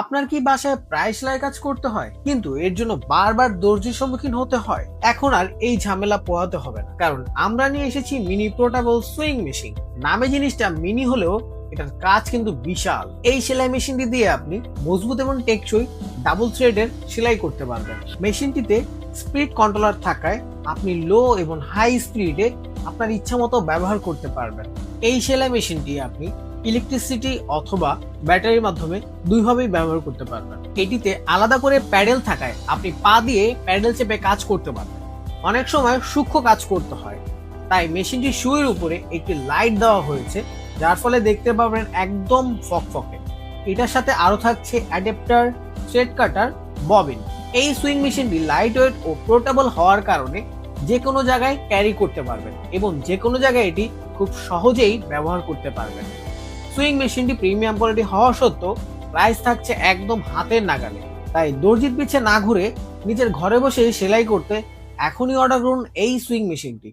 আপনার কি বাসায় প্রায় সেলাই কাজ করতে হয়? কিন্তু এর জন্য বারবার দর্জির সম্মুখীন হতে হয়। এখন আর এই ঝামেলা পোহাতে হবে না। কারণ আমরা নিয়ে এসেছি মিনি পোর্টেবল সুইং মেশিন নামে জিনিসটা মিনি হলেও এটার কাজ কিন্তু বিশাল। এই সেলাই মেশিনটি দিয়ে আপনি মজবুত এবং টেকসই ডাবল থ্রেডের সেলাই করতে পারবেন। মেশিনটিতে স্পিড কন্ট্রোলার থাকায় আপনি লো এবং হাই স্পিডে আপনার ইচ্ছা মতো ব্যবহার করতে পারবেন। এই সেলাই মেশিনটি আপনি ইলেকট্রিসিটি অথবা ব্যাটারির মাধ্যমে দুইভাবেই ব্যবহার করতে পারবেন। এটিতে আলাদা করে প্যাডেল থাকায় আপনি পা দিয়ে প্যাডেল চেপে কাজ করতে পারবেন। অনেক সময় সূক্ষ্ম কাজ করতে হয়। তাই মেশিনটি শুয়ের উপরে একটি লাইট দেওয়া হয়েছে, যার ফলে দেখতে পাবেন একদম ফকফকে। এটার সাথে আরও থাকছে অ্যাডাপ্টার, থ্রেড কাটার, ববিন। এই সুইং মেশিনটি লাইট ওয়েট ও পোর্টেবল হওয়ার কারণে যে কোনো জায়গায় ক্যারি করতে পারবেন এবং যে কোনো জায়গায় এটি খুব সহজেই ব্যবহার করতে পারবেন। সুইং মেশিনটি প্রিমিয়াম কোয়ালিটি হওয়া সত্ত্বেও প্রাইস থাকছে একদম হাতের নাগালে। তাই দর্জির পিছে না ঘুরে নিজের ঘরে বসে সেলাই করতে এখনই অর্ডার করুন এই সুইং মেশিনটি।